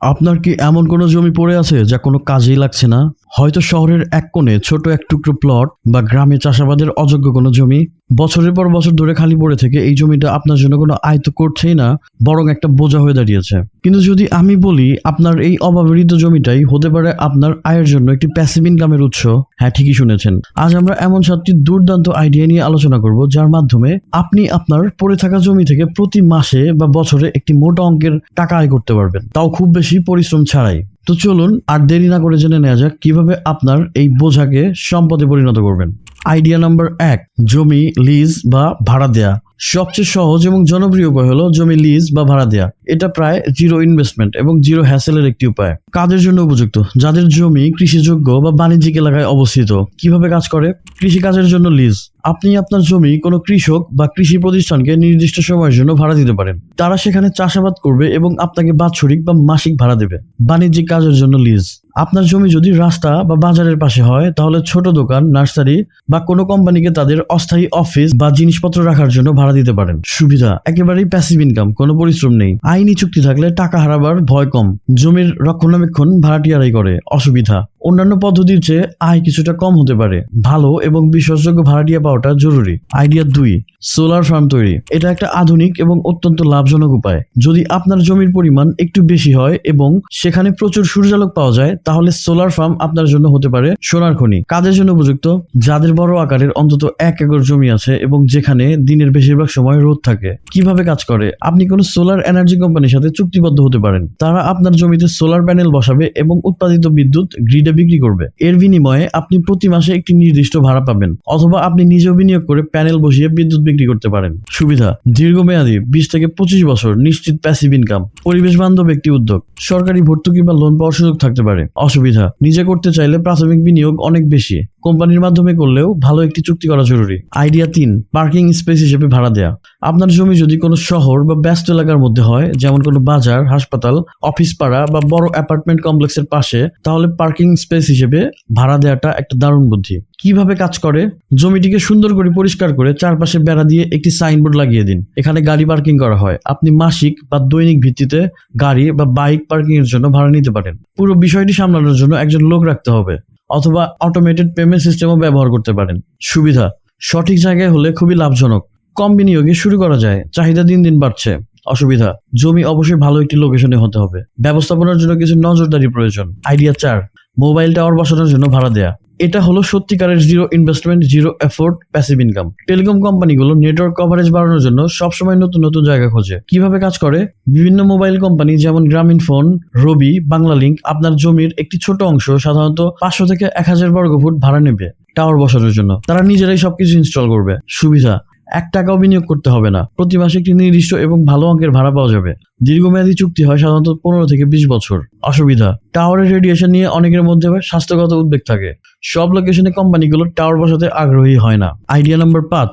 আপনার কি এমন কোনো জমি পড়ে আছে যা কোনো কাজেই লাগছে না? হয়তো শহরের এক কোণে ছোট এক টুকরো প্লট বা গ্রামে চাষাবাদের অযোগ্য কোনো জমি বছরের পর বছর ধরে খালি পড়ে থেকে এই জমিটা আপনার জন্য কোনো আয় তো করছেই না, বরং একটা বোঝা হয়ে দাঁড়িয়েছে। কিন্তু যদি আমি বলি, আপনার এই অব্যবহৃত জমিটাই হতে পারে আপনার আয়ের জন্য একটি প্যাসিভ ইনকামের উৎস। হ্যাঁ ঠিকই শুনেছেন। আজ আমরা এমন সাতটি দুর্দান্ত আইডিয়া নিয়ে আলোচনা করব, যার মাধ্যমে আপনি আপনার পড়ে থাকা জমি থেকে প্রতি মাসে বা বছরে একটি মোটা অঙ্কের টাকা আয় করতে পারবেন। তাও খুব বেশি পরিশ্রম ছাড়াই। তো চলুন আর দেরি না করে জেনে নেওয়া যাক কীভাবে আপনার এই বোঝাকে সম্পদে পরিণত করবেন। আইডিয়া নাম্বার এক, জমি, লিজ বা ভাড়া দেয়া। সবচেয়ে সহজ এবং জনপ্রিয় উপায় হলো জমি, লিজ বা ভাড়া দেয়া। এটা প্রায় জিরো ইনভেস্টমেন্ট এবং জিরো হ্যাসেলের একটি উপায়। কাদের জন্য উপযুক্ত? যাদের জমি কৃষিযোগ্য বা বাণিজ্যিক এলাকায় অবস্থিত। কীভাবে কাজ করে? কৃষি কাজের জন্য লিজ আপনি আপনার জমি কোনো কৃষক বা কৃষি প্রতিষ্ঠানকে নির্দিষ্ট সময়ের জন্য ভাড়া দিতে পারেন। তারা সেখানে চাষাবাদ করবে এবং আপনাকে বাৎসরিক বা মাসিক ভাড়া দেবে। বাণিজ্যিক কাজের জন্য লিজ আপনার জমি যদি রাস্তা বা বাজারের পাশে হয়, তাহলে ছোট দোকান, নার্সারি বা কোনো কোম্পানিকে তাদের অস্থায়ী অফিস বা জিনিসপত্র রাখার জন্য ভাড়া দিতে পারেন। সুবিধা, একেবারেই প্যাসিভ ইনকাম কোনো পরিশ্রম নেই। আইনি চুক্তি থাকলে টাকা হারাবার ভয় কম। জমির রক্ষণাবেক্ষণ ভাড়াটিয়ারাই করে, অসুবিধা। অন্যান্য পদ্ধতির চেয়ে আয় কিছুটা কম হতে পারে। ভালো এবং বিশ্বাসযোগ্য ভাড়াটিয়া পাওয়াটা জরুরি। আইডিয়া দুই, সোলার ফার্ম তৈরি। এটা একটা আধুনিক এবং অত্যন্ত লাভজনক উপায়। যদি আপনার জমির পরিমাণ একটু বেশি হয় এবং সেখানে প্রচুর সূর্যালোক পাওয়া যায়, তাহলে সোলার ফার্ম আপনার জন্য হতে পারে সোনার খনি। কাদের জন্য উপযুক্ত? যাদের বড় আকারের অন্তত এক একর জমি আছে এবং যেখানে দিনের বেশিরভাগ সময় রোদ থাকে। কীভাবে কাজ করে? আপনি কোনো সোলার এনার্জি কোম্পানির সাথে চুক্তিবদ্ধ হতে পারেন। তারা আপনার জমিতে সোলার প্যানেল বসাবে এবং উৎপাদিত বিদ্যুৎ গ্রিডে বিক্রি করবে। এর বিনিময়ে আপনি প্রতি মাসে একটি নির্দিষ্ট ভাড়া পাবেন অথবা আপনি নিজেও বিনিয়োগ করে প্যানেল বসিয়ে বিদ্যুৎ বিক্রি করতে পারেন। সুবিধা, দীর্ঘমেয়াদী, বিশ থেকে পঁচিশ বছর, নিশ্চিত প্যাসিভ ইনকাম পরিবেশ বান্ধব একটি উদ্যোগ। সরকারি ভর্তুকি বা লোন পাওয়ার সুযোগ থাকতে পারে। অসুবিধা, নিজে করতে চাইলে প্রাথমিক বিনিয়োগ অনেক বেশি। কোম্পানির মাধ্যমে করলেও ভালো একটি চুক্তি করা জরুরি। আইডিয়া তিন পার্কিং স্পেস হিসেবে ভাড়া দেয়া। আপনার জমি যদি কোনো শহর বা ব্যস্ত এলাকার মধ্যে হয়, যেমন কোনো বাজার, হাসপাতাল, অফিস পাড়া বা বড় অ্যাপার্টমেন্ট কমপ্লেক্সের পাশে, তাহলে পার্কিং স্পেস হিসেবে ভাড়া দেওয়াটা একটা দারুণ বুদ্ধি। কীভাবে কাজ করে? জমিটিকে সুন্দর করে পরিষ্কার করে চারপাশে বেড়া দিয়ে একটি সাইনবোর্ড লাগিয়ে দিন। এখানে গাড়ি পার্কিং করা হয়। আপনি মাসিক বা দৈনিক ভিত্তিতে গাড়ি বা বাইক পার্কিং এর জন্য ভাড়া নিতে পারেন। পুরো বিষয়টি সামলানোর জন্য একজন লোক রাখতে হবে, অথবা অটোমেটেড পেমেন্ট সিস্টেমও ব্যবহার করতে পারেন। সুবিধা, সঠিক জায়গায় হলে খুবই লাভজনক। কম বিনিয়োগে শুরু করা যায়। চাহিদা দিন দিন বাড়ছে। অসুবিধা। জমি অবশ্যই ভালো একটি লোকেশনে হতে হবে। ব্যবস্থাপনার জন্য কিছু নজরদারি প্রয়োজন। আইডিয়া চার মোবাইল টাওয়ার বসানোর জন্য ভাড়া দেয়া। এটা হলো সত্যিকারের zero investment zero effort passive income telecom কোম্পানিগুলো নেটওয়ার্ক কভারেজ বাড়ানোর জন্য সবসময় নতুন নতুন জায়গা খোঁজে। কীভাবে কাজ করে? বিভিন্ন মোবাইল কোম্পানি যেমন গ্রামীণ ফোন রবি বাংলা লিঙ্ক আপনার জমির একটি ছোট অংশ সাধারণত পাঁচশো থেকে এক হাজার বর্গ ফুট ভাড়া নেবে টাওয়ার বসানোর জন্য। তারা নিজেরাই সবকিছু ইনস্টল করবে। সুবিধা এক টাকাও বিনিয়োগ করতে হবে না। প্রতি মাসে একটি নির্দিষ্ট এবং ভালো অঙ্কের ভাড়া পাওয়া যাবে। দীর্ঘমেয়াদী চুক্তি হয় সাধারণত পনেরো থেকে বিশ বছর। অসুবিধা, টাওয়ারের রেডিয়েশন নিয়ে অনেকের মধ্যে স্বাস্থ্যগত উদ্বেগ থাকে। সব লোকেশনে কোম্পানিগুলো টাওয়ার বসাতে আগ্রহী হয় না। আইডিয়া নাম্বার পাঁচ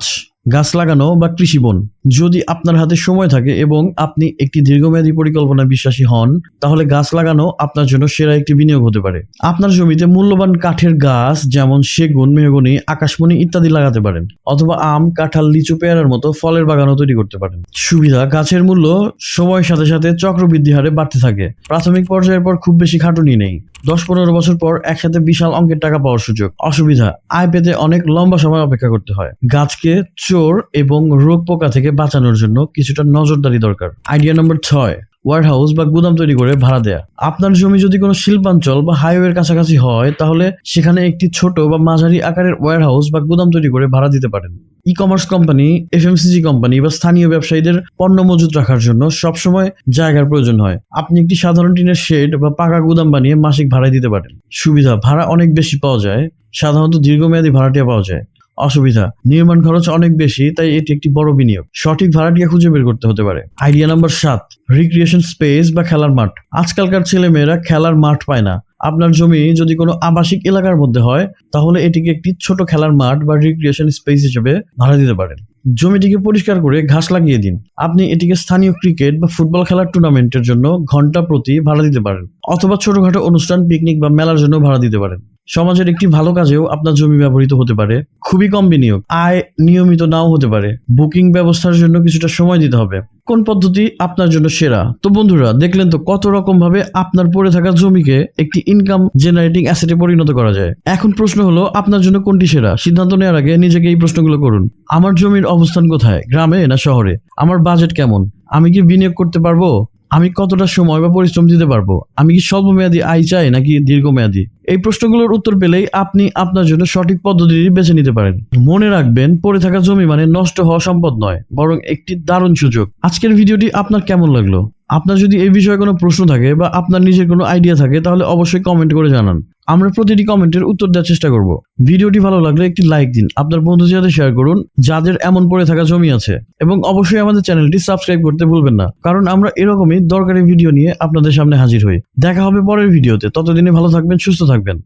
গাছ লাগানো বা কৃষি বন। যদি আপনার হাতে সময় থাকে এবং আপনি একটি দীর্ঘমেয়াদী পরিকল্পনা বিশ্বাসী হন, তাহলে গাছ লাগানো আপনার জন্য সেরা একটি বিনিয়োগ হতে পারে। আপনার জমিতে মূল্যবান কাঠের গাছ যেমন সেগুন, মেহগনি, আকাশমণি ইত্যাদি লাগাতে পারেন, অথবা আম, কাঁঠাল, লিচু পেয়ারার মতো ফলের বাগানও তৈরি করতে পারেন। সুবিধা, গাছের মূল্য সময়ের সাথে সাথে চক্রবৃদ্ধি হারে বাড়তে থাকে। প্রাথমিক পর্যায়ের পর খুব বেশি খাটুনি নেই। দশ পনেরো বছর পর একসাথে বিশাল অঙ্কের টাকা পাওয়ার সুযোগ। অসুবিধা আয় পেতে অনেক লম্বা সময় অপেক্ষা করতে হয়। গাছকে চোর এবং রোগ পোকা থেকে বাঁচানোর জন্য কিছুটা নজরদারি দরকার। আইডিয়া নম্বর ছয় ওয়ার হাউস বা গুদাম তৈরি করে ভাড়া দেয়া। আপনার জমি যদি কোনো শিল্পাঞ্চল বা হাইওয়ের কাছাকাছি হয়, তাহলে সেখানে একটি ছোট বা মাঝারি আকারের ওয়ার হাউস বা গুদাম তৈরি করে ভাড়া দিতে পারেন। E commerce company FMCG company বা স্থানীয় ব্যবসায়ীদের পণ্য মজুত রাখার জন্য সবসময় জায়গার প্রয়োজন হয়। আপনি একটি সাধারণ টিনের শেড বা পাকা গুদাম বানিয়ে মাসিক ভাড়ায় দিতে পারেন। সুবিধা, ভাড়া অনেক বেশি পাওয়া যায়। সাধারণত দীর্ঘমেয়াদী ভাড়াটিয়া পাওয়া যায়। অসুবিধা। নির্মাণ খরচ অনেক বেশি, তাই এটি একটি বড় বিনিয়োগ। সঠিক ভাড়াটিয়া খুঁজে বের করতে হতে পারে। আইডিয়া নাম্বার সাত রিক্রিয়েশন স্পেস বা খেলার মাঠ। আজকালকার ছেলে মেয়েরা খেলার মাঠ পায় না। আপনার জমি যদি কোনো আবাসিক এলাকার মধ্যে হয়, তাহলে এটিকে একটি ছোট খেলার মাঠ বা রিক্রিয়েশন স্পেস হিসেবে ভাড়া দিতে পারেন। জমিটিকে পরিষ্কার করে ঘাস লাগিয়ে দিন। আপনি এটিকে স্থানীয় ক্রিকেট বা ফুটবল খেলার টুর্নামেন্টের জন্য ঘণ্টা প্রতি ভাড়া দিতে পারেন। অথবা ছোটখাটো অনুষ্ঠান পিকনিক বা মেলার জন্য ভাড়া দিতে পারেন। সমাজের একটি ভালো কাজেও আপনার জমি ব্যবহৃত হতে পারে, খুবই কম বিনিয়োগ, আয় নিয়মিত নাও হতে পারে, বুকিং ব্যবস্থার জন্য কিছুটা সময় দিতে হবে। কোন পদ্ধতি আপনার জন্য সেরা? তো বন্ধুরা, দেখলেন তো কত রকম ভাবে আপনার পড়ে থাকা জমিকে একটি ইনকাম জেনারেটিং অ্যাসেটে পরিণত করা যায়। এখন প্রশ্ন হলো, আপনার জন্য কোনটি সেরা? সিদ্ধান্ত নেওয়ার আগে নিজেকে এই প্রশ্নগুলো করুন। আমার জমির অবস্থান কোথায়, গ্রামে না শহরে? আমার বাজেট কেমন? আমি কি বিনিয়োগ করতে পারব? আমি কতটা সময় বা পরিশ্রম দিতে পারব? আমি কি স্বল্প মেয়াদী আয় চাই নাকি দীর্ঘমেয়াদী? এই প্রশ্নগুলোর উত্তর পেলেই আপনি আপনার জন্য সঠিক পদ্ধতিটি বেছে নিতে পারেন। মনে রাখবেন, পড়ে থাকা জমি মানে নষ্ট হওয়া সম্পদ নয়, বরং একটি দারুণ সুযোগ। আজকের ভিডিওটি আপনার কেমন লাগল? আপনার যদি এই বিষয়ে কোনো প্রশ্ন থাকে বা আপনার নিজের কোনো আইডিয়া থাকে, তাহলে অবশ্যই কমেন্ট করে জানান। আমরা প্রতিটি কমেন্টের উত্তর দেওয়ার চেষ্টা করব। ভিডিওটি ভালো লাগলে একটি লাইক দিন। আপনার বন্ধুদের সাথে শেয়ার করুন, যাদের এমন পড়ে থাকা জমি আছে। এবং অবশ্যই আমাদের চ্যানেলটি সাবস্ক্রাইব করতে ভুলবেন না। কারণ আমরা এরকমই দরকারি ভিডিও নিয়ে আপনাদের সামনে হাজির হই। দেখা হবে পরের ভিডিওতে। ততদিনে ভালো থাকবেন, সুস্থ থাকবেন।